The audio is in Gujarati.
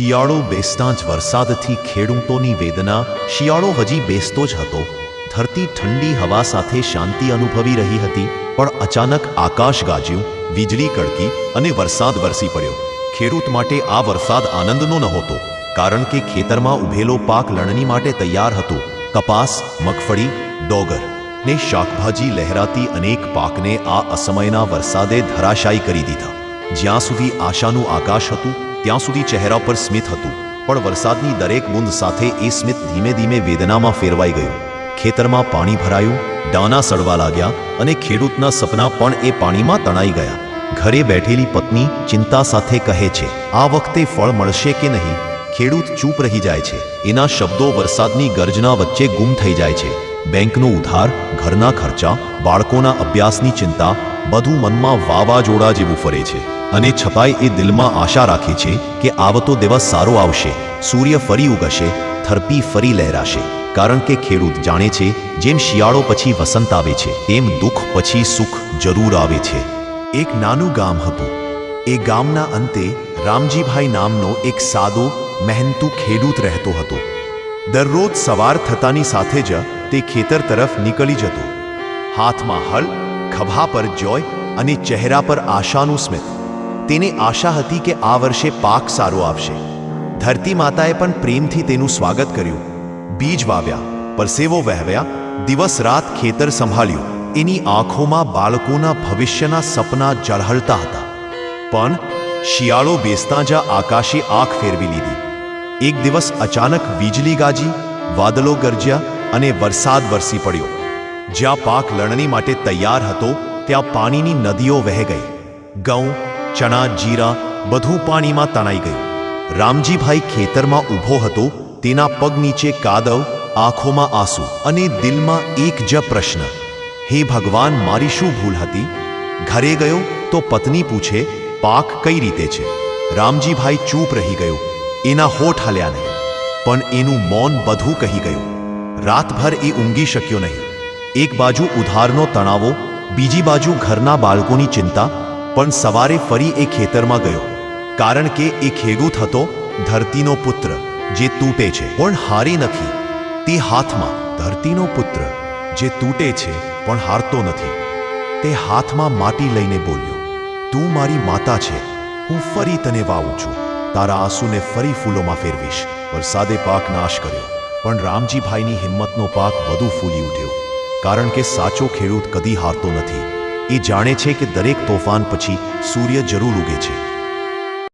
શિયાળો બેસતાં જ વરસાદથી ખેડૂતોની વેદના, શિયાળો હજી બેસતો જ હતો. ધરતી ઠંડી હવા સાથે શાંતિ અનુભવી રહી હતી, પણ અચાનક આકાશ ગાજ્યું, વીજળી કડકી અને વરસાદ વરસી પડ્યો. ખેડૂત માટે આ વરસાદ આનંદનો નહોતો, કારણ કે ખેતરમાં ઉભેલો પાક લણણી માટે તૈયાર હતો. કપાસ, મગફળી, ડોગર ને શાકભાજી લહેરાતી અનેક પાકને આ અસમયના વરસાદે ધરાશાયી કરી દીધા. જ્યાં સુધી આશાનું આકાશ હતું ત્યાં સુધી ચહેરા પર સ્મિત હતું, પણ વરસાદની દરેક બૂંદ સાથે એ સ્મિત ધીમે ધીમે વેદનામાં ફેરવાઈ ગયું. ખેતરમાં પાણી ભરાયું, દાના સડવા લાગ્યા અને ખેડૂતના સપના પણ એ પાણીમાં તણાઈ ગયા. ઘરે બેઠેલી પત્ની ચિંતા સાથે કહે છે, આ વખતે ફળ મળશે કે નહીં ખેડૂત ચૂપ રહી જાય છે. એના શબ્દો વરસાદની ગર્જના વચ્ચે ગુમ થઈ જાય છે. બેંકનો ઉધાર, ઘરના ખર્ચા, બાળકોના અભ્યાસની ચિંતા બધું મનમાં વાવાઝોડા જેવું ફરે છે અને છતાંય એ દિલમાં આશા રાખે છે કે આવતો દિવસ સારો આવશે. સૂર્ય ફરી ઉગશે થરપી ફરી લહેરાશે. કારણ કે ખેડૂત જાણે છે, જેમ શિયાળો પછી વસંત આવે છે, તેમ દુઃખ પછી સુખ જરૂર આવે છે. એક નાનું ગામ હતું. એ ગામના અંતે રામજીભાઈ નામનો એક સાદો, મહેનતુ ખેડૂત રહેતો હતો. દરરોજ સવાર થતાની સાથે જ તે ખેતર તરફ નીકળી જતો. હાથમાં હળ ખભા પર જોય અને ચહેરા પર આશાનું સ્મિત તેને આશા હતી કે આ વર્ષે પાક સારો આવશે. ધરતી માતાએ પણ પ્રેમથી તેનું સ્વાગત કર્યું. બીજ વાવ્યા, પરસેવો વહેવ્યા, દિવસ રાત ખેતર સંભાળ્યું. એની આંખોમાં બાળકોના ભવિષ્યના સપના ઝળહળતા હતા. પણ શિયાળો બેસતા જ આકાશે આંખ ફેરવી લીધી. એક દિવસ અચાનક વીજળી ગાજી, વાદળો ગરજ્યા અને વરસાદ વરસી પડ્યો. જ્યાં પાક લણણી માટે તૈયાર હતો, ત્યાં પાણીની નદીઓ વહે ગઈ. ઘઉં, ચણા, જીરા બધું પાણીમાં તણાઈ ગયું. રામજીભાઈ ખેતરમાં ઊભો હતો, તેના પગ નીચે કાદવ, આંખોમાં આંસુ અને દિલમાં એક જ પ્રશ્ન. હે ભગવાન, મારી શું ભૂલ હતી? ઘરે ગયો તો પત્ની પૂછે, પાક કઈ રીતે છે? રામજીભાઈ ચૂપ રહી ગયો. એના હોઠ હલ્યા નહીં. પણ એનું મૌન બધું કહી ગયું. રાતભર એ ઊંઘી શક્યો નહીં. એક બાજુ ઉધારનો તણાવો, બીજી બાજુ ઘરના બાળકોની ચિંતા, પણ સવારે ફરી એ ખેતરમાં ગયો. કારણ કે એ ખેડૂત હતો ધરતીનો પુત્ર, જે તૂટે છે. પણ હારી નથી. તે હાથમાં ધરતીનો પુત્ર, જે તૂટે છે, પણ હારતો નથી. તે હાથમાં માટી લઈને બોલ્યો, તું મારી માતા છે. હું ફરી તને વાવું છું. તારા આંસુને ફરી ફૂલોમાં ફેરવીશ. વરસાદે પાક નાશ કર્યો, પણ રામજીભાઈની હિંમતનો પાક વધુ ફૂલી ઉઠ્યો. કારણ કે સાચો ખેડૂત કદી હારતો નથી. એ જાણે છે કે દરેક તોફાન પછી સૂર્ય જરૂર ઉગે છે.